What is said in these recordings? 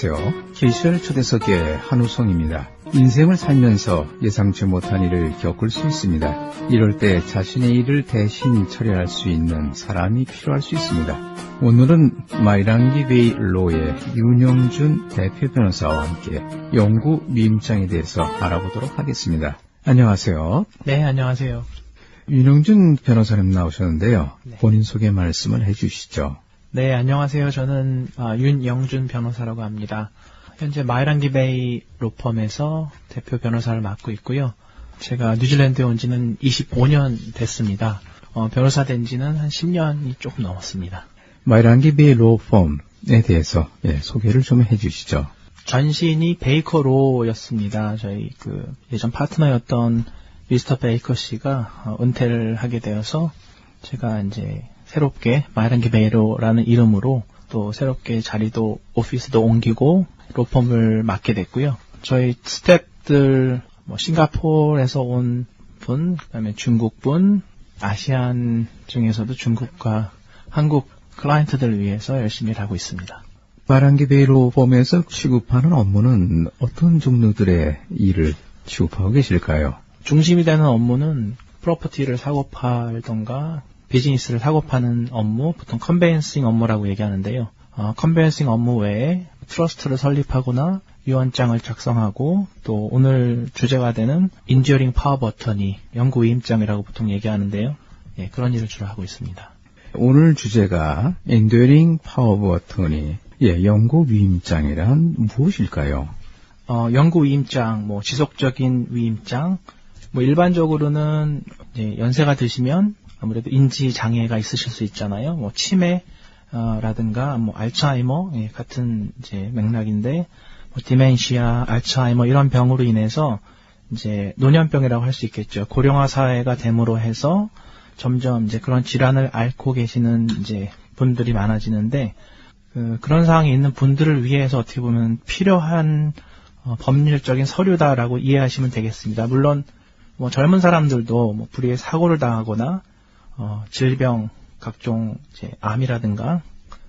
안녕하세요. KCR 초대석의 한우성입니다. 인생을 살면서 예상치 못한 일을 겪을 수 있습니다. 이럴 때 자신의 일을 대신 처리할 수 있는 사람이 필요할 수 있습니다. 오늘은 마이랑기 베이 로의 윤영준 대표 변호사와 함께 영구 미임장에 대해서 알아보도록 하겠습니다. 안녕하세요. 네, 안녕하세요. 윤영준 변호사님 나오셨는데요. 네. 본인 소개 말씀을 해주시죠. 네, 안녕하세요. 저는 아, 윤영준 변호사라고 합니다. 현재 마이랑기 베이 로펌에서 대표 변호사를 맡고 있고요. 제가 뉴질랜드에 온 지는 25년 됐습니다. 어, 변호사 된 지는 한 10년이 조금 넘었습니다. 마이랑기 베이 로펌에 대해서 예, 소개를 좀 해주시죠. 전신이 베이커 로였습니다. 저희 그 예전 파트너였던 미스터 베이커 씨가 어, 은퇴를 하게 되어서 제가 이제 새롭게 마이랑기 베이로라는 이름으로 또 새롭게 자리도 오피스도 옮기고 로펌을 맡게 됐고요. 저희 스태프들 뭐 싱가포르에서 온 분, 그다음에 중국 분, 아시안 중에서도 중국과 한국 클라이언트들을 위해서 열심히 일하고 있습니다. 마랑기 베이 로 펌에서 취급하는 업무는 어떤 종류들의 일을 취급하고 계실까요? 중심이 되는 업무는 프로퍼티를 사고 팔던가 비즈니스를 사고 파는 업무, 보통 컨베인싱 업무라고 얘기하는데요. 어, 컨베인싱 업무 외에 트러스트를 설립하거나 유언장을 작성하고 또 오늘 주제가 되는 인저링 파워 버터니 연구 위임장이라고 보통 얘기하는데요. 예, 그런 일을 주로 하고 있습니다. 오늘 주제가 Power of Attorney, 예, 연구 위임장이란 무엇일까요? 어, 연구 위임장, 뭐 지속적인 위임장, 뭐 일반적으로는 연세가 드시면 아무래도 인지 장애가 있으실 수 있잖아요. 뭐 치매라든가 뭐 알츠하이머 예, 같은 이제 맥락인데 뭐 디멘시아, 알츠하이머 이런 병으로 인해서 이제 노년병이라고 할 수 있겠죠. 고령화 사회가 됨으로 해서 점점 이제 그런 질환을 앓고 계시는 이제 분들이 많아지는데 그, 그런 상황에 있는 분들을 위해서 어떻게 보면 필요한 어, 법률적인 서류다라고 이해하시면 되겠습니다. 물론 뭐 젊은 사람들도 뭐 불의의 사고를 당하거나 어, 질병 각종 이제 암이라든가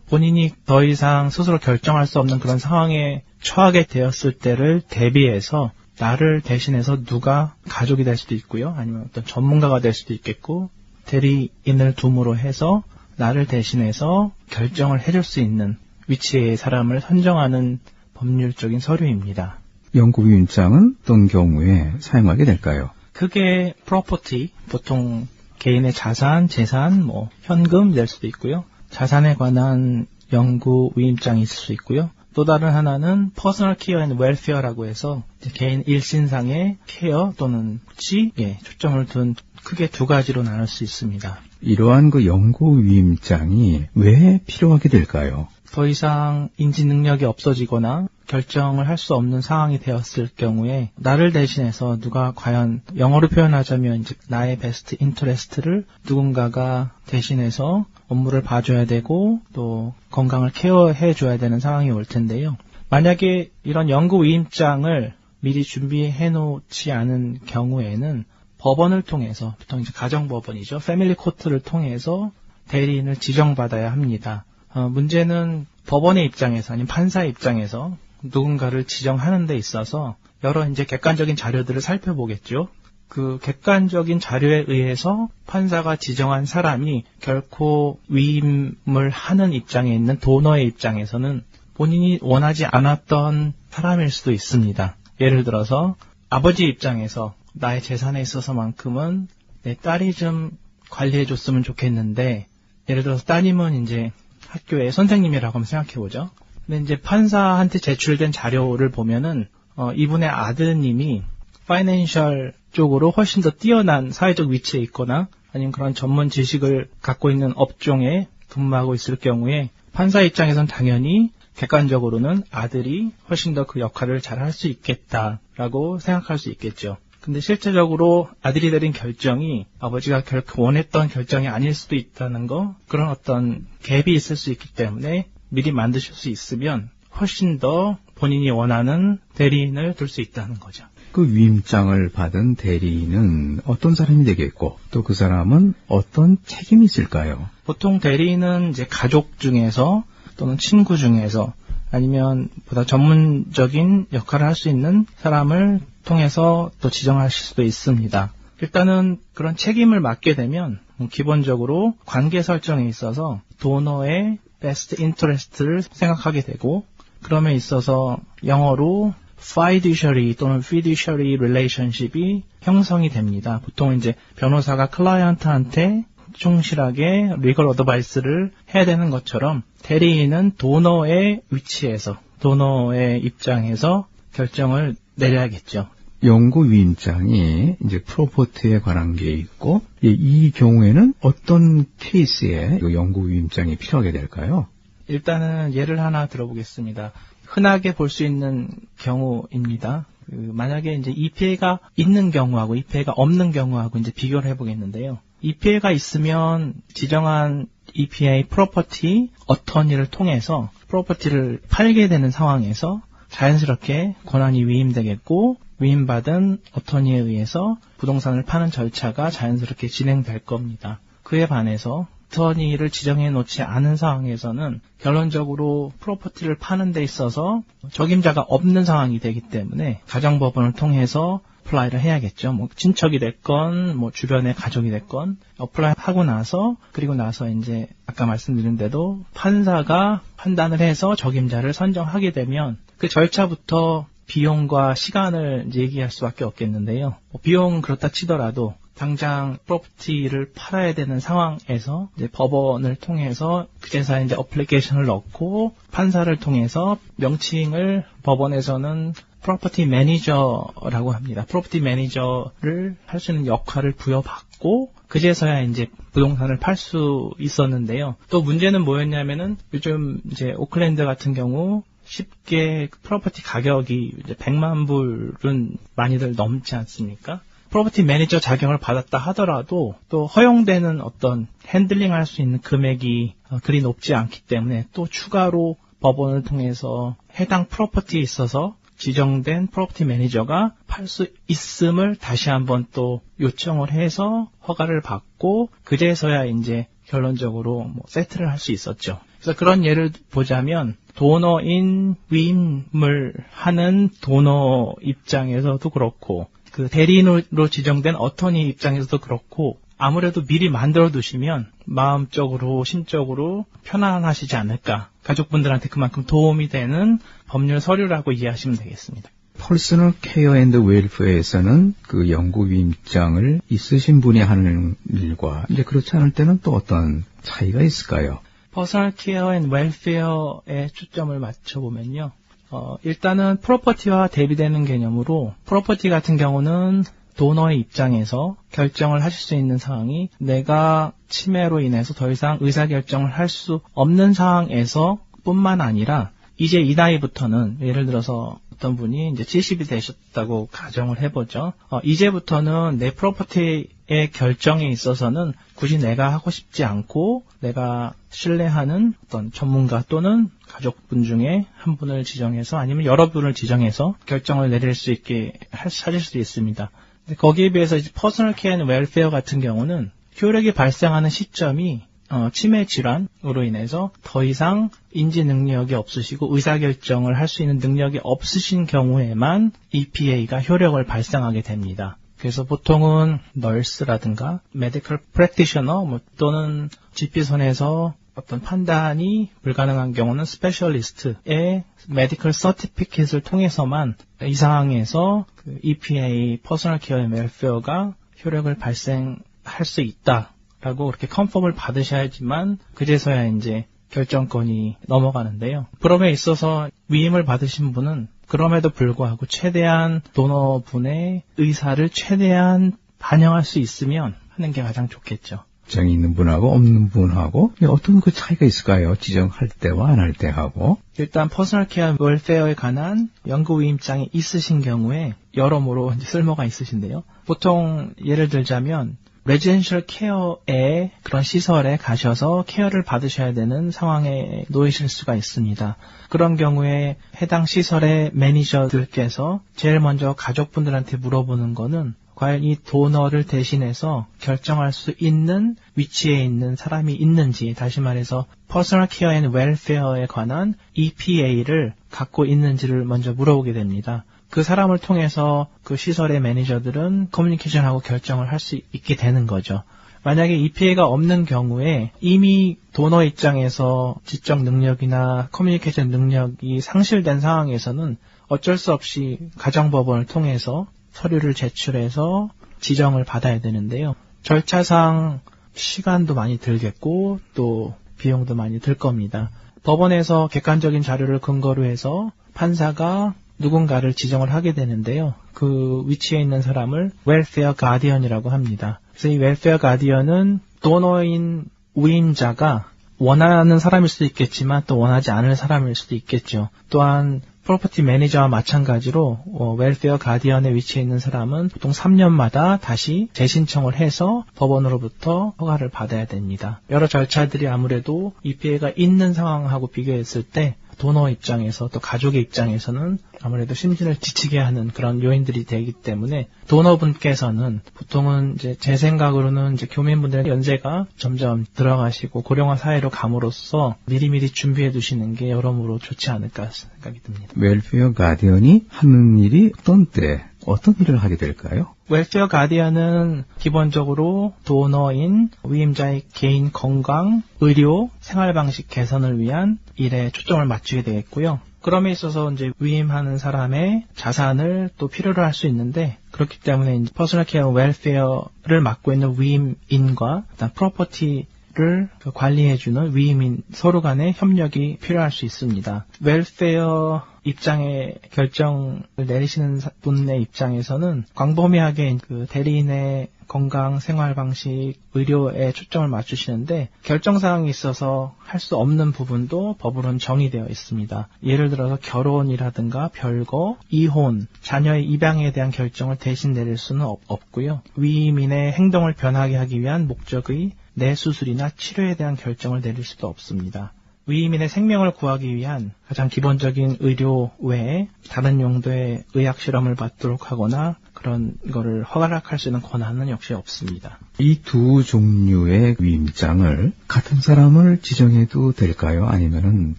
본인이 더 이상 스스로 결정할 수 없는 그런 상황에 처하게 되었을 때를 대비해서 나를 대신해서 누가 가족이 될 수도 있고요. 아니면 어떤 전문가가 될 수도 있겠고 대리인을 둠으로 해서 나를 대신해서 결정을 해줄 수 있는 위치의 사람을 선정하는 법률적인 서류입니다. 연구 위임장은 어떤 경우에 사용하게 될까요? 그게 프로퍼티 보통 개인의 자산, 재산, 뭐 현금 낼 수도 있고요. 자산에 관한 연구 위임장이 있을 수 있고요. 또 다른 하나는 퍼스널 케어 앤 웰페어라고 해서 개인 일신상의 케어 또는 치에 초점을 둔 크게 두 가지로 나눌 수 있습니다. 이러한 그 연구 위임장이 왜 필요하게 될까요? 더 이상 인지 능력이 없어지거나 결정을 할 수 없는 상황이 되었을 경우에 나를 대신해서 누가 과연 영어로 표현하자면 이제 나의 베스트 인터레스트를 누군가가 대신해서 업무를 봐줘야 되고 또 건강을 케어해 줘야 되는 상황이 올 텐데요. 만약에 이런 연구 위임장을 미리 준비해 놓지 않은 경우에는 법원을 통해서 보통 이제 가정 법원이죠. 패밀리 코트를 통해서 대리인을 지정받아야 합니다. 어, 문제는 법원의 입장에서 아니면 판사의 입장에서 누군가를 지정하는 데 있어서 여러 이제 객관적인 자료들을 살펴보겠죠. 그 객관적인 자료에 의해서 판사가 지정한 사람이 결코 위임을 하는 입장에 있는 도너의 입장에서는 본인이 원하지 않았던 사람일 수도 있습니다. 예를 들어서 아버지 입장에서 나의 재산에 있어서만큼은 내 딸이 좀 관리해 줬으면 좋겠는데 예를 들어서 따님은 이제 학교의 선생님이라고 한번 생각해 보죠. 근데 이제 판사한테 제출된 자료를 보면은 어, 이분의 아드님이 파이낸셜 쪽으로 훨씬 더 뛰어난 사회적 위치에 있거나 아니면 그런 전문 지식을 갖고 있는 업종에 근무하고 있을 경우에 판사 입장에선 당연히 객관적으로는 아들이 훨씬 더 그 역할을 잘 할 수 있겠다라고 생각할 수 있겠죠. 근데 실제적으로 아들이 내린 결정이 아버지가 결코 원했던 결정이 아닐 수도 있다는 거, 그런 어떤 갭이 있을 수 있기 때문에 미리 만드실 수 있으면 훨씬 더 본인이 원하는 대리인을 둘 수 있다는 거죠. 그 위임장을 받은 대리인은 어떤 사람이 되겠고 또 그 사람은 어떤 책임이 있을까요? 보통 대리인은 이제 가족 중에서 또는 친구 중에서 아니면 보다 전문적인 역할을 할 수 있는 사람을 통해서 또 지정하실 수도 있습니다. 일단은 그런 책임을 맡게 되면 기본적으로 관계 설정에 있어서 도너의 베스트 인터레스트를 생각하게 되고 그럼에 있어서 영어로 fiduciary 또는 fiduciary relationship이 형성이 됩니다. 보통 이제 변호사가 클라이언트한테 충실하게 리걸 어드바이스를 해야 되는 것처럼 대리인은 도너의 위치에서 도너의 입장에서 결정을 내려야겠죠. 연구 위임장이 이제 프로포트에 관한 게 있고 이, 이 경우에는 어떤 케이스에 이 연구 위임장이 필요하게 될까요? 일단은 예를 하나 들어보겠습니다. 흔하게 볼 수 있는 경우입니다. 그 만약에 이제 EPA가 있는 경우하고 EPA가 없는 경우하고 이제 비교를 해보겠는데요. EPA가 있으면 지정한 EPA 프로퍼티 어터니를 통해서 프로퍼티를 팔게 되는 상황에서 자연스럽게 권한이 위임되겠고 위임받은 어터니에 의해서 부동산을 파는 절차가 자연스럽게 진행될 겁니다. 그에 반해서 어터니를 지정해 놓지 않은 상황에서는 결론적으로 프로퍼티를 파는 데 있어서 적임자가 없는 상황이 되기 때문에 가정법원을 통해서 어플라이를 해야겠죠. 뭐 친척이 됐건 뭐 주변의 가족이 됐건 어플라이 하고 나서 그리고 나서 이제 아까 말씀드린 대로 판사가 판단을 해서 적임자를 선정하게 되면 그 절차부터 비용과 시간을 얘기할 수밖에 없겠는데요. 뭐 비용 그렇다 치더라도 당장 프로퍼티를 팔아야 되는 상황에서 이제 법원을 통해서 그제서야 이제 어플리케이션을 넣고 판사를 통해서 명칭을 법원에서는 프로퍼티 매니저라고 합니다. 프로퍼티 매니저를 할 수 있는 역할을 부여받고 그제서야 이제 부동산을 팔 수 있었는데요. 또 문제는 뭐였냐면은 요즘 이제 오클랜드 같은 경우 쉽게 프로퍼티 가격이 이제 100만 불은 많이들 넘지 않습니까? 프로퍼티 매니저 자격을 받았다 하더라도 또 허용되는 어떤 핸들링 할 수 있는 금액이 어, 그리 높지 않기 때문에 또 추가로 법원을 통해서 해당 프로퍼티에 있어서 지정된 프로퍼티 매니저가 팔 수 있음을 다시 한번 또 요청을 해서 허가를 받고 그제서야 이제 결론적으로 뭐 세트를 할 수 있었죠. 그래서 그런 예를 보자면 도너인 위임을 하는 도너 입장에서도 그렇고 그 대리인으로 지정된 어터니 입장에서도 그렇고 아무래도 미리 만들어 두시면 마음적으로 심적으로 편안하시지 않을까 가족분들한테 그만큼 도움이 되는 법률 서류라고 이해하시면 되겠습니다. 퍼스널 케어 앤드 웰프에서는 그 연구 위임장을 있으신 분이 하는 일과 이제 그렇지 않을 때는 또 어떤 차이가 있을까요? 퍼스널 케어 앤 웰페어에 초점을 맞춰보면요. 어, 일단은 프로퍼티와 대비되는 개념으로 프로퍼티 같은 경우는 도너의 입장에서 결정을 하실 수 있는 상황이 내가 치매로 인해서 더 이상 의사결정을 할 수 없는 상황에서 뿐만 아니라 이제 이 나이부터는 예를 들어서 어떤 분이 이제 70이 되셨다고 가정을 해보죠. 어, 이제부터는 내 프로퍼티의 결정에 있어서는 굳이 내가 하고 싶지 않고 내가 신뢰하는 어떤 전문가 또는 가족분 중에 한 분을 지정해서 아니면 여러 분을 지정해서 결정을 내릴 수 있게 할, 찾을 수 있습니다. 거기에 비해서 이제 퍼스널 케어 앤 웰페어 같은 경우는 효력이 발생하는 시점이 어, 치매 질환으로 인해서 더 이상 인지 능력이 없으시고 의사결정을 할 수 있는 능력이 없으신 경우에만 EPA가 효력을 발생하게 됩니다. 그래서 보통은 널스라든가 메디컬 프랙티셔너 뭐 또는 GP선에서 어떤 판단이 불가능한 경우는 스페셜리스트의 메디컬 서티피켓을 통해서만 이 상황에서 그 EPA 퍼스널 케어 앤 웰페어가 효력을 발생할 수 있다. 라고 그렇게 컨펌을 받으셔야지만 그제서야 이제 결정권이 넘어가는데요. 그럼에 있어서 위임을 받으신 분은 그럼에도 불구하고 최대한 도너분의 의사를 최대한 반영할 수 있으면 하는 게 가장 좋겠죠. 장이 있는 분하고 없는 분하고 어떤 그 차이가 있을까요? 지정할 때와 안 할 때 하고 일단 퍼스널 케어 웰페어에 관한 연구 위임장이 있으신 경우에 여러모로 이제 쓸모가 있으신데요. 보통 예를 들자면 레지던셜 케어의 그런 시설에 가셔서 케어를 받으셔야 되는 상황에 놓이실 수가 있습니다. 그런 경우에 해당 시설의 매니저들께서 제일 먼저 가족분들한테 물어보는 거는 과연 이 도너를 대신해서 결정할 수 있는 위치에 있는 사람이 있는지, 다시 말해서 Personal Care and Welfare에 관한 EPA를 갖고 있는지를 먼저 물어보게 됩니다. 그 사람을 통해서 그 시설의 매니저들은 커뮤니케이션하고 결정을 할 수 있게 되는 거죠. 만약에 EPA가 없는 경우에 이미 도너 입장에서 지적 능력이나 커뮤니케이션 능력이 상실된 상황에서는 어쩔 수 없이 가정법원을 통해서 서류를 제출해서 지정을 받아야 되는데요. 절차상 시간도 많이 들겠고 또 비용도 많이 들 겁니다. 법원에서 객관적인 자료를 근거로 해서 판사가 누군가를 지정을 하게 되는데요. 그 위치에 있는 사람을 웰페어 가디언이라고 합니다. 그래서 이 웰페어 가디언은 도너인 우임자가 원하는 사람일 수도 있겠지만 또 원하지 않을 사람일 수도 있겠죠. 또한 프로퍼티 매니저와 마찬가지로 어, 웰페어 가디언에 위치해 있는 사람은 보통 3년마다 다시 재신청을 해서 법원으로부터 허가를 받아야 됩니다. 여러 절차들이 아무래도 EPA가 있는 상황하고 비교했을 때 도너 입장에서 또 가족의 입장에서는 아무래도 심신을 지치게 하는 그런 요인들이 되기 때문에 도너분께서는 보통은 이제 제 생각으로는 이제 교민분들의 연세가 점점 들어가시고 고령화 사회로 감으로써 미리미리 준비해 두시는 게 여러모로 좋지 않을까 생각이 듭니다. 웰페어 가디언이 하는 일이 어떤 때 어떤 일을 하게 될까요? 웰페어 가디언은 기본적으로 도너인 위임자의 개인 건강, 의료, 생활 방식 개선을 위한 일에 초점을 맞추게 되겠고요. 그럼에 있어서 이제 위임하는 사람의 자산을 또 필요로 할 수 있는데 그렇기 때문에 이제 퍼스널 케어 웰페어를 맡고 있는 위임인과 일단 프로퍼티를 그 관리해주는 위임인 서로 간의 협력이 필요할 수 있습니다. 웰페어 입장의 결정을 내리시는 사- 분의 입장에서는 광범위하게 그 대리인의 건강, 생활 방식, 의료에 초점을 맞추시는데 결정 사항이 있어서 할 수 없는 부분도 법으로는 정의되어 있습니다. 예를 들어서 결혼이라든가 별거, 이혼, 자녀의 입양에 대한 결정을 대신 내릴 수는 없, 없고요. 위임인의 행동을 변하게 하기 위한 목적의 내 수술이나 치료에 대한 결정을 내릴 수도 없습니다. 위임인의 생명을 구하기 위한 가장 기본적인 의료 외에 다른 용도의 의학 실험을 받도록 하거나 그런 거를 허락할 수 있는 권한은 역시 없습니다. 이 두 종류의 위임장을 같은 사람을 지정해도 될까요? 아니면은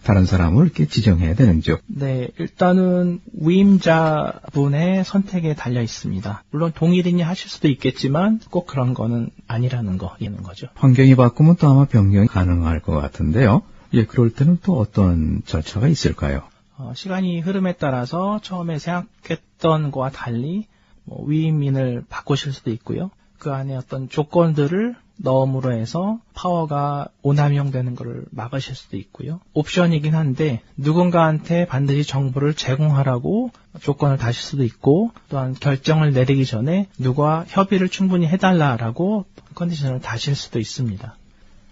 다른 사람을 이렇게 지정해야 되는지요? 네, 일단은 위임자분의 선택에 달려 있습니다. 물론 동일인이 하실 수도 있겠지만 꼭 그런 거는 아니라는 거, 이는 거죠. 환경이 바꾸면 또 아마 변경이 가능할 것 같은데요. 예, 그럴 때는 또 어떤 절차가 있을까요? 어, 시간이 흐름에 따라서 처음에 생각했던 거와 달리 뭐 위임인을 바꾸실 수도 있고요. 그 안에 어떤 조건들을 넣음으로 해서 파워가 오남용되는 것을 막으실 수도 있고요. 옵션이긴 한데 누군가한테 반드시 정보를 제공하라고 조건을 다실 수도 있고 또한 결정을 내리기 전에 누가 협의를 충분히 해달라라고 컨디션을 다실 수도 있습니다.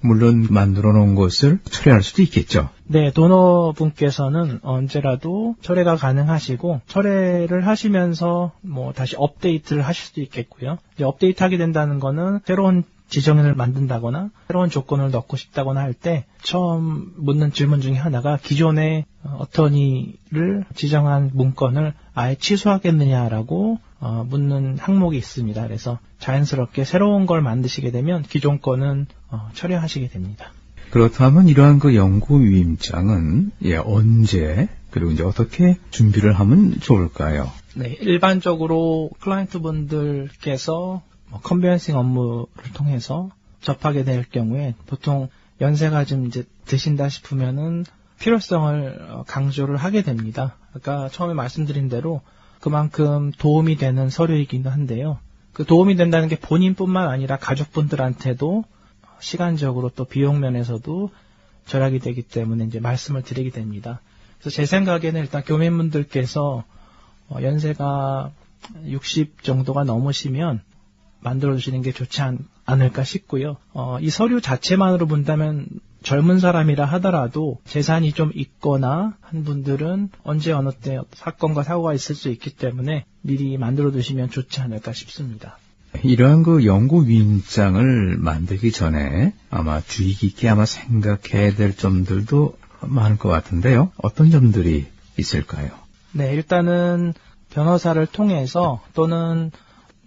물론 만들어 놓은 것을 철회할 수도 있겠죠. 네, 도너분께서는 언제라도 철회가 가능하시고 철회를 하시면서 뭐 다시 업데이트를 하실 수도 있겠고요. 이제 업데이트하게 된다는 거는 새로운 지정인을 만든다거나 새로운 조건을 넣고 싶다거나 할 때 처음 묻는 질문 중에 하나가 기존의 어터니를 지정한 문건을 아예 취소하겠느냐라고 어, 묻는 항목이 있습니다. 그래서 자연스럽게 새로운 걸 만드시게 되면 기존 거는 어, 철회하시게 됩니다. 그렇다면 이러한 그 연구 위임장은 예, 언제 그리고 이제 어떻게 준비를 하면 좋을까요? 네, 일반적으로 클라이언트 분들께서 뭐 컨베언싱 업무를 통해서 접하게 될 경우에 보통 연세가 좀 이제 드신다 싶으면은 필요성을 어, 강조를 하게 됩니다. 아까 처음에 말씀드린 대로 그만큼 도움이 되는 서류이기도 한데요. 그 도움이 된다는 게 본인뿐만 아니라 가족분들한테도 시간적으로 또 비용 면에서도 절약이 되기 때문에 이제 말씀을 드리게 됩니다. 그래서 제 생각에는 일단 교민분들께서 어, 연세가 60 정도가 넘으시면 만들어 주시는 게 좋지 않, 을까 싶고요. 어, 이 서류 자체만으로 본다면 젊은 사람이라 하더라도 재산이 좀 있거나 한 분들은 언제 어느 때 사건과 사고가 있을 수 있기 때문에 미리 만들어 두시면 좋지 않을까 싶습니다. 이러한 그 연구 위임장을 만들기 전에 아마 주의 깊게 아마 생각해야 될 점들도 많을 것 같은데요. 어떤 점들이 있을까요? 네, 일단은 변호사를 통해서 또는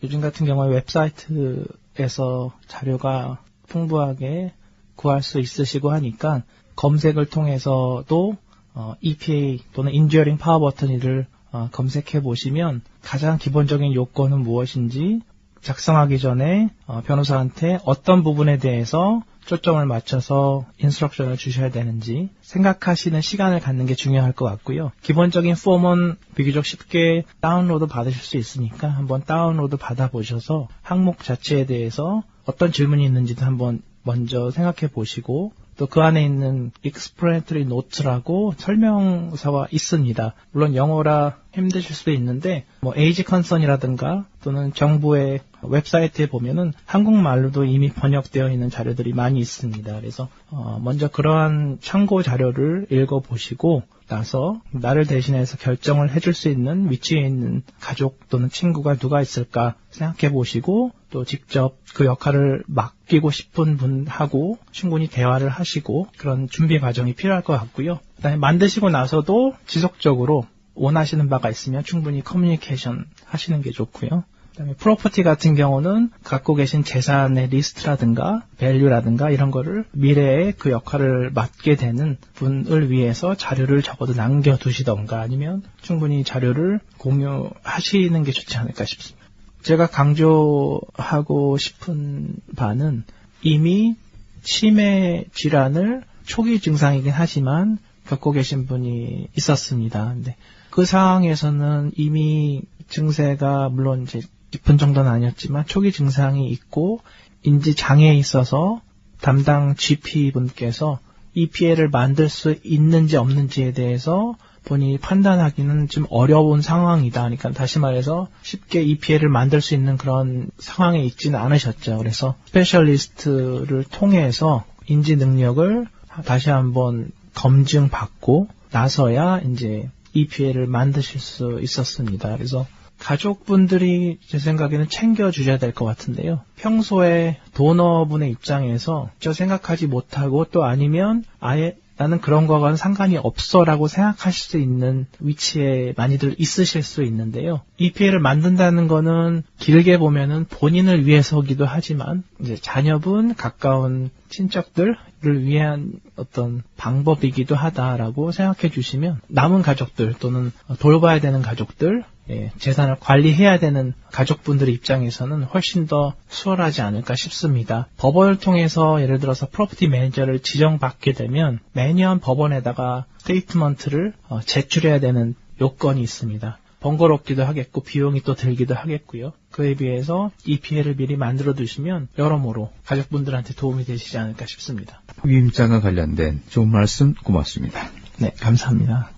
요즘 같은 경우에 웹사이트에서 자료가 풍부하게 구할 수 있으시고 하니까 검색을 통해서도 어, EPA 또는 Enduring Power 버튼이를 어, 검색해 보시면 가장 기본적인 요건은 무엇인지 작성하기 전에 어, 변호사한테 어떤 부분에 대해서 초점을 맞춰서 인스트럭션을 주셔야 되는지 생각하시는 시간을 갖는 게 중요할 것 같고요. 기본적인 폼은 비교적 쉽게 다운로드 받으실 수 있으니까 한번 다운로드 받아보셔서 항목 자체에 대해서 어떤 질문이 있는지도 한번 먼저 생각해 보시고 또 그 안에 있는 explanatory note라고 설명서가 있습니다. 물론 영어라 힘드실 수도 있는데 뭐 에이지 컨선이라든가 또는 정부의 웹사이트에 보면은 한국말로도 이미 번역되어 있는 자료들이 많이 있습니다. 그래서 어, 먼저 그러한 참고 자료를 읽어 보시고 나서 나를 대신해서 결정을 해줄 수 있는 위치에 있는 가족 또는 친구가 누가 있을까 생각해 보시고 또 직접 그 역할을 맡기고 싶은 분하고 충분히 대화를 하시고 그런 준비 과정이 필요할 것 같고요. 그다음에 만드시고 나서도 지속적으로 원하시는 바가 있으면 충분히 커뮤니케이션 하시는 게 좋고요. 그다음에 프로퍼티 같은 경우는 갖고 계신 재산의 리스트라든가 밸류라든가 이런 거를 미래에 그 역할을 맡게 되는 분을 위해서 자료를 적어도 남겨두시던가 아니면 충분히 자료를 공유하시는 게 좋지 않을까 싶습니다. 제가 강조하고 싶은 바는 이미 치매 질환을 초기 증상이긴 하지만 겪고 계신 분이 있었습니다. 근데 그 상황에서는 이미 증세가 물론 이제 깊은 정도는 아니었지만 초기 증상이 있고 인지 장애에 있어서 담당 GP 분께서 이 피해를 만들 수 있는지 없는지에 대해서 본인이 판단하기는 좀 어려운 상황이다. 그러니까 다시 말해서 쉽게 이 피해를 만들 수 있는 그런 상황에 있지는 않으셨죠. 그래서 스페셜리스트를 통해서 인지 능력을 다시 한번 검증받고 나서야 이제 이 피해를 만드실 수 있었습니다. 그래서 가족분들이 제 생각에는 챙겨주셔야 될 것 같은데요. 평소에 도너분의 입장에서 저 생각하지 못하고 또 아니면 아예 나는 그런 거와는 상관이 없어라고 생각하실 수 있는 위치에 많이들 있으실 수 있는데요. 이 피해를 만든다는 거는 길게 보면은 본인을 위해서기도 하지만 이제 자녀분, 가까운 친척들을 위한 어떤 방법이기도 하다라고 생각해 주시면 남은 가족들 또는 돌봐야 되는 가족들 예, 재산을 관리해야 되는 가족분들의 입장에서는 훨씬 더 수월하지 않을까 싶습니다. 법원을 통해서 예를 들어서 프로퍼티 매니저를 지정받게 되면 매년 법원에다가 스테이트먼트를 어, 제출해야 되는 요건이 있습니다. 번거롭기도 하겠고 비용이 또 들기도 하겠고요. 그에 비해서 이 피해를 미리 만들어 두시면 여러모로 가족분들한테 도움이 되시지 않을까 싶습니다. 위임장과 관련된 좋은 말씀 고맙습니다. 네, 감사합니다.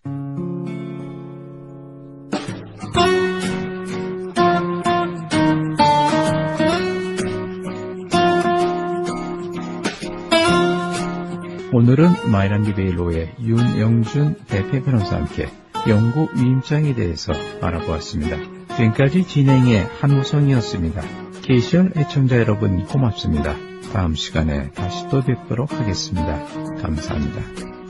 오늘은 마이란디 베일로의 윤영준 대표 변호사와 함께 영구 위임장에 대해서 알아보았습니다. 지금까지 진행의 한우성이었습니다. 케이션 애청자 여러분 고맙습니다. 다음 시간에 다시 또 뵙도록 하겠습니다. 감사합니다.